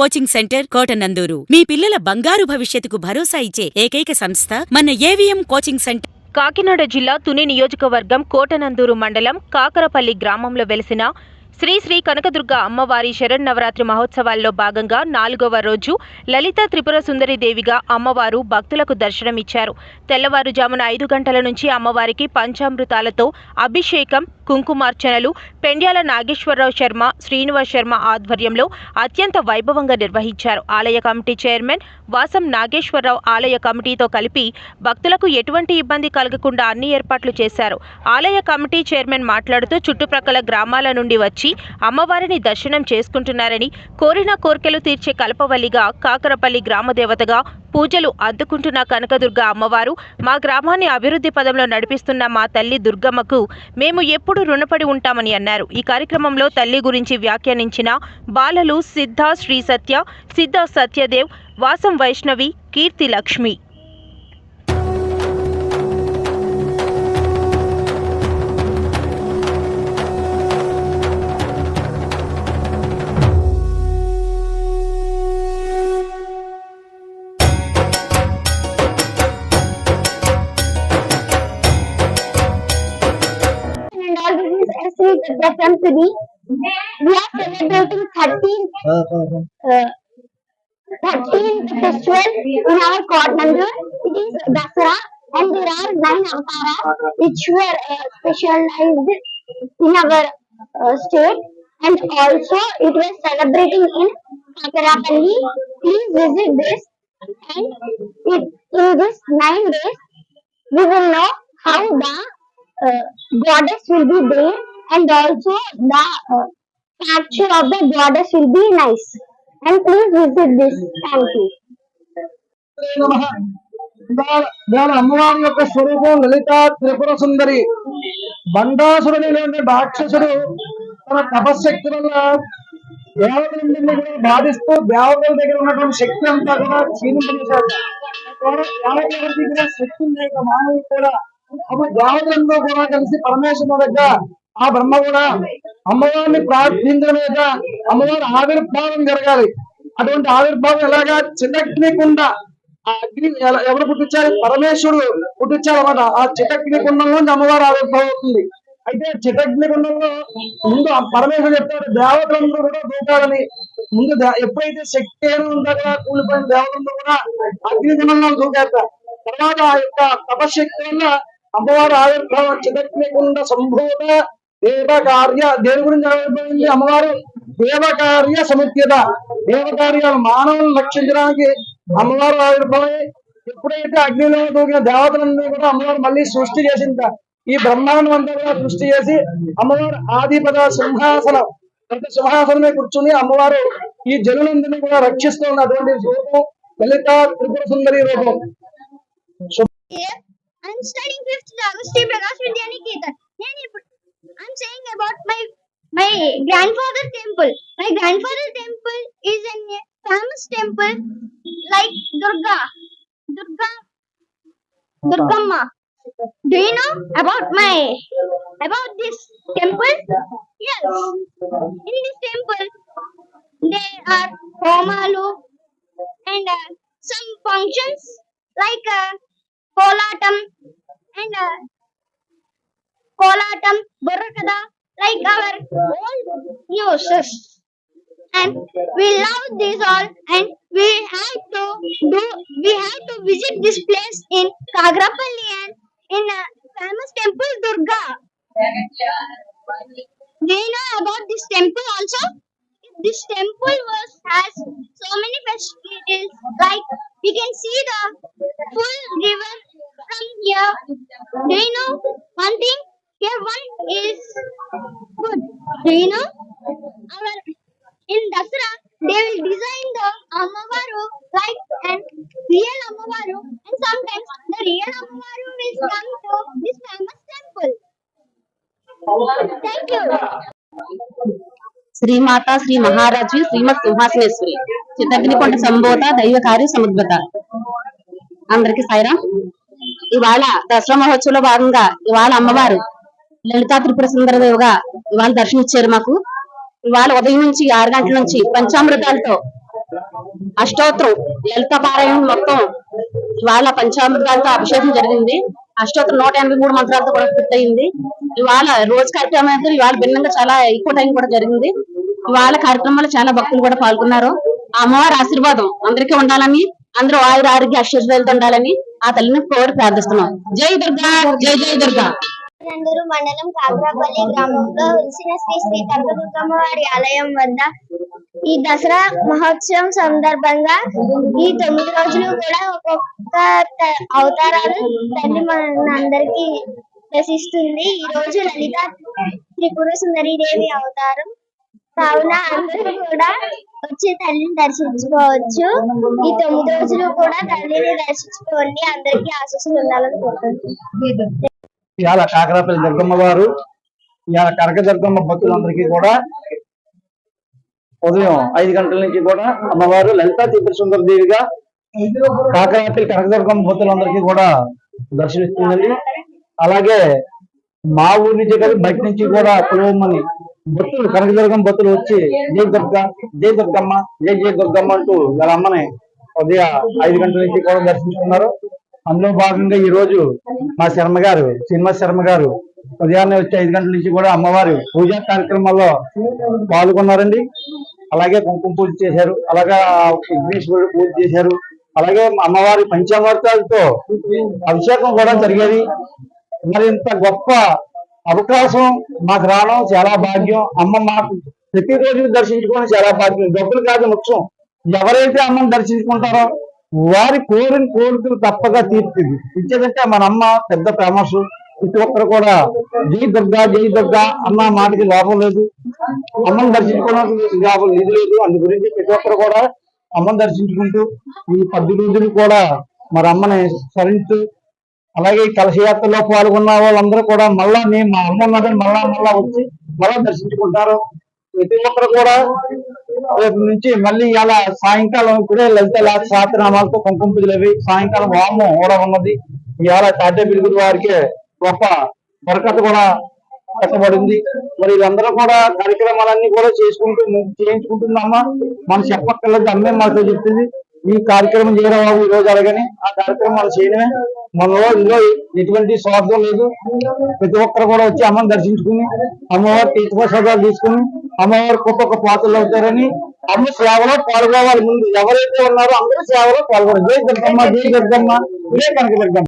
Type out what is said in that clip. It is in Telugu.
Coaching centre Kotananduru. మీ పిల్లల బంగారు భవిష్యత్తుకు భరోసా ఇచ్చే ఏకైక సంస్థ మన ఏవిఎం కోచింగ్ సెంటర్. కాకినాడ జిల్లా తుని నియోజకవర్గం కోటనందూరు మండలం కాకరపల్లి గ్రామంలో వెలిసిన శ్రీ శ్రీ కనకదుర్గ అమ్మవారి శరన్నవరాత్రి మహోత్సవాల్లో భాగంగా నాలుగవ రోజు లలిత త్రిపుర సుందరి దేవిగా అమ్మవారు భక్తులకు దర్శనమిచ్చారు. తెల్లవారుజామున ఐదు గంటల నుంచి అమ్మవారికి పంచామృతాలతో అభిషేకం కుంకుమార్చనలు పెండ్యాల నాగేశ్వరరావు శర్మ శ్రీనివాస్ శర్మ ఆధ్వర్యంలో అత్యంత వైభవంగా నిర్వహించారు. ఆలయ కమిటీ చైర్మన్ వాసం నాగేశ్వరరావు ఆలయ కమిటీతో కలిపి భక్తులకు ఎటువంటి ఇబ్బంది కలగకుండా అన్ని ఏర్పాట్లు చేశారు. ఆలయ కమిటీ చైర్మన్ మాట్లాడుతూ చుట్టుప్రక్కల గ్రామాల నుండి వచ్చి అమ్మవారిని దర్శనం చేసుకుంటున్నారని కోరిన కోర్కెలు తీర్చే కల్పవల్లిగా కాకరపల్లి గ్రామదేవతగా పూజలు అద్దుకుంటున్న కనకదుర్గ అమ్మవారు మా గ్రామాన్ని అభివృద్ధి పదంలో నడిపిస్తున్న మా తల్లి దుర్గమ్మకు మేము ఎప్పుడు రుణపడి ఉంటామని అన్నారు. ఈ కార్యక్రమంలో తల్లి గురించి వ్యాఖ్యానించిన బాలలు సిద్ధ శ్రీ సత్య సిద్ధ సత్యదేవ్ వాసం వైష్ణవి కీర్తి Lakshmi. Durga. We are celebrating 13th, uh, 13th festival in our Nandur. It is Dasara and there are nine avataras which were uh, specialized in our uh, state and also it was celebrating in Kakarapalli. Please visit this and it, in this nine days we will know how the uh, goddess will be there and also the uh, capture of the goddess will be nice. And please visit this. Thank you. అమ్మవారి యొక్క స్వరూపం లలిత త్రిపుర సుందరి బండాసురుడు రాక్షసుడు తన తపశక్తి వల్ల దేవతలందరినీ కూడా బాధిస్తూ దేవతల దగ్గర ఉన్నటువంటి శక్తి అంతా కూడా క్షీణింపజేశాడు దేవతల ఎవరికి శక్తి ఉంది మానవుడు కూడా అప్పుడు దేవతలందరూ కూడా కలిసి పరమేశ్వరుడు దగ్గర ఆ బ్రహ్మ కూడా అమ్మవారిని ప్రార్థించడం అమ్మవారి ఆవిర్భావం జరగాలి. అటువంటి ఆవిర్భావం ఎలాగా చిన్నగ్నికుండా ఆ అగ్ని ఎలా- ఎవరు పుట్టించారు? పరమేశ్వరుడు పుట్టించారు అన్నమాట ఆ చిటగ్ని కుండంలోంచి అమ్మవారు ఆవిర్భావం అవుతుంది. అయితే చిటగ్ని కుండంలో ముందు ఆ పరమేశ్వరుడు చెప్తాడు దేవతలందరూ కూడా దూకాలని. ముందు ఎప్పుడైతే శక్తి ఏమైనా ఉందో కదా కూలిపోయిన దేవతలందరూ కూడా అగ్ని కుండంలో దూకేస్తారు. తర్వాత ఆ యొక్క తపశక్తి వల్ల అమ్మవారు ఆవిర్భావం చిటగ్ని కుండ సంభూత దేవకార్య దేని గురించి ఆవిర్భవించి అమ్మవారు దేవకార్య సముఖ్యత దేవకార్యాలు మానవులను రక్షించడానికి అమ్మవారు ఆవిర్భవై ఎప్పుడైతే అగ్నిలో దూకిన దేవతలన్నీ కూడా అమ్మవారు మళ్ళీ సృష్టి చేసింది ఈ బ్రహ్మాండం అంతా కూడా సృష్టి చేసి అమ్మవారు ఆదిపద సింహాసనం ప్రతి సింహాసనమే కూర్చుని అమ్మవారు ఈ జనులందరినీ కూడా రక్షిస్తుంది అటువంటి రూపం లలిత త్రిపుర సుందరి రూపం I'm studying fifth Prakash Vidya Niketan. Grandfather temple. My grandfather temple is a famous temple like Durga. Durga Durgamma. Do you know about my about this temple? Yes. In this temple there are homalu and uh, some functions like uh, kolatam and uh, kolatam burrakada like our old uses. And we love this all and we have to do we have to visit this place in Kagrapalli and in uh, famous temple Durga. Do you know about this temple also? This temple was has so many facilities like we can see the full river from here. Do you know one thing here one is good do you know our in Dasara they will design the Amavaru like an real Amavaru and sometimes the real Amavaru will come to this famous temple thank you Shri Srimata Shri మహారాజు శ్రీమత్ సింహాసనేశ్వరి చిత్తగ్నికొండ సంబోత దైవ కార్య సముద్రత అందరికి సైరాం ఇవాళ దసరా మహోత్సవంలో భాగంగా ఇవాళ అమ్మవారు లలితా త్రిపుర సుందరదేవిగా ఇవాళ దర్శనం ఇచ్చారు మాకు. ఇవాళ ఉదయం నుంచి ఆరు గంటల నుంచి పంచామృతాలతో అష్టోత్తరం లలిత పారాయణం మొత్తం ఇవాళ పంచామృతాలతో అభిషేకం జరిగింది. అష్టోత్తరం నూట ఎనభై మూడు మంత్రాలతో కూడా పూర్తయింది. ఇవాళ రోజు కార్యక్రమం అయితే ఇవాళ భిన్నంగా చాలా ఎక్కువ టైం కూడా జరిగింది. ఇవాళ కార్యక్రమాలు చాలా భక్తులు కూడా పాల్గొన్నారు. అమ్మవారి ఆశీర్వాదం అందరికీ ఉండాలని అందరూ ఆయుర ఆరోగ్య అశ్వర్యాలతో ఉండాలని ఆ తల్లిని కోరి ప్రార్థిస్తున్నాం. జై దుర్గా జై జై దుర్గా. నందూరు మండలం కాకరాపల్లి గ్రామంలో వెలిసిన శ్రీ శ్రీ కనకదుర్గమ్మ వారి ఆలయం వద్ద ఈ దసరా మహోత్సవం సందర్భంగా ఈ తొమ్మిది రోజులు కూడా ఒక్కొక్క అవతారాలు తల్లి మనందరికీ దర్శిస్తుంది ఈ రోజు లలిత త్రిపుర సుందరి దేవి అవతారం. కావున అందరూ కూడా వచ్చి తల్లిని దర్శించుకోవచ్చు. ఈ తొమ్మిది రోజులు కూడా తల్లిని దర్శించుకోండి. అందరికీ ఆశీస్సులు ఉండాలని కోరుకుంటున్నాను. ఇవాళ కాకరాపల్లి దుర్గమ్మ వారు ఇవాళ కనక దుర్గమ్మ భక్తులందరికీ కూడా ఉదయం ఐదు గంటల నుంచి కూడా అమ్మవారు లలితా త్రిపుర దేవిగా కాకరాపల్లి కనకదుర్గమ్మ భక్తులందరికీ కూడా దర్శనమిస్తుందండి. అలాగే మా ఊరి నుంచి కానీ బయట నుంచి కూడా కులవమని భక్తులు కనకదుర్గమ్మ భక్తులు వచ్చి జై దుర్గ జై దుర్గమ్మ జై జై దుర్గమ్మ అంటూ వాళ్ళ అమ్మని ఉదయం ఐదు గంటల నుంచి కూడా దర్శించుకున్నారు. అందులో భాగంగా ఈ రోజు మా శర్మ గారు శ్రీనివాస్ శర్మ గారు ఉదయాన్నే వచ్చి ఐదు గంటల నుంచి కూడా అమ్మవారి పూజా కార్యక్రమాల్లో పాల్గొన్నారండి. అలాగే కుంకుమ పూజ చేశారు అలాగే విఘ్నేశ్వరుడు పూజ చేశారు అలాగే అమ్మవారి పంచామృతాలతో అభిషేకం కూడా జరిగేది. మరి ఇంత గొప్ప అవకాశం మాకు రావడం చాలా భాగ్యం. అమ్మ మాకు ప్రతిరోజు దర్శించుకోవడం చాలా భాగ్యం. డబ్బులు కాదు ముఖ్యం. ఎవరైతే అమ్మని దర్శించుకుంటారో వారి కోరిన కోరికలు తప్పగా తీర్చింది. ఇచ్చేదంటే మన అమ్మ పెద్ద ఫేమస్ ప్రతి ఒక్కరు కూడా జై దుర్గా జై దుర్గా అన్న మాటకి లాభం లేదు. అమ్మను దర్శించుకోవడానికి లాభం ఇది లేదు అందు గురించి ప్రతి ఒక్కరు కూడా అమ్మని దర్శించుకుంటూ ఈ పది రోజులు కూడా మరి అమ్మని స్మరిస్తూ అలాగే ఈ కలశయాత్రలో పాల్గొన్న వాళ్ళందరూ కూడా మళ్ళా మేము మా అమ్మ ఉన్నదని మళ్ళా మళ్ళా వచ్చి మళ్ళా దర్శించుకుంటారు. ప్రతి ఒక్కరు కూడా రేపు నుంచి మళ్ళీ ఇలా సాయంకాలం ఇప్పుడే లలిత శాస్త్రనామాలతో కుంకుమ పూజలు అవి. సాయంకాలం వామం కూడా ఉన్నది. ఇవాళ తాటే పిలుగురు వారికి గొప్ప బరకత కూడా కట్టబడింది మరి వీళ్ళందరూ కూడా కార్యక్రమాలన్నీ కూడా చేసుకుంటూ చేయించుకుంటుందమ్మా. మనం చెప్పక్కర్లేదు అమ్మే మాతో చెప్తుంది ఈ కార్యక్రమం చేయడం బాబు? ఈ రోజు అలాగని ఆ కార్యక్రమాలు చేయడమే. మనలో ఇందులో ఎటువంటి స్వార్థం లేదు. ప్రతి ఒక్కరు కూడా వచ్చి అమ్మని దర్శించుకుని అమ్మవారి తీర్థప్రసాదాలు తీసుకుని అమ్మవారి ఒక్కొక్క పాత్రలు అవుతారని అమ్మ సేవలో పాల్గొవాలి ముందు. ఎవరైతే ఉన్నారో అందరూ సేవలో పాల్గొనాలి. జై దుర్గమ్మ జై దుర్గమ్మ జై కనక దుర్గమ్మ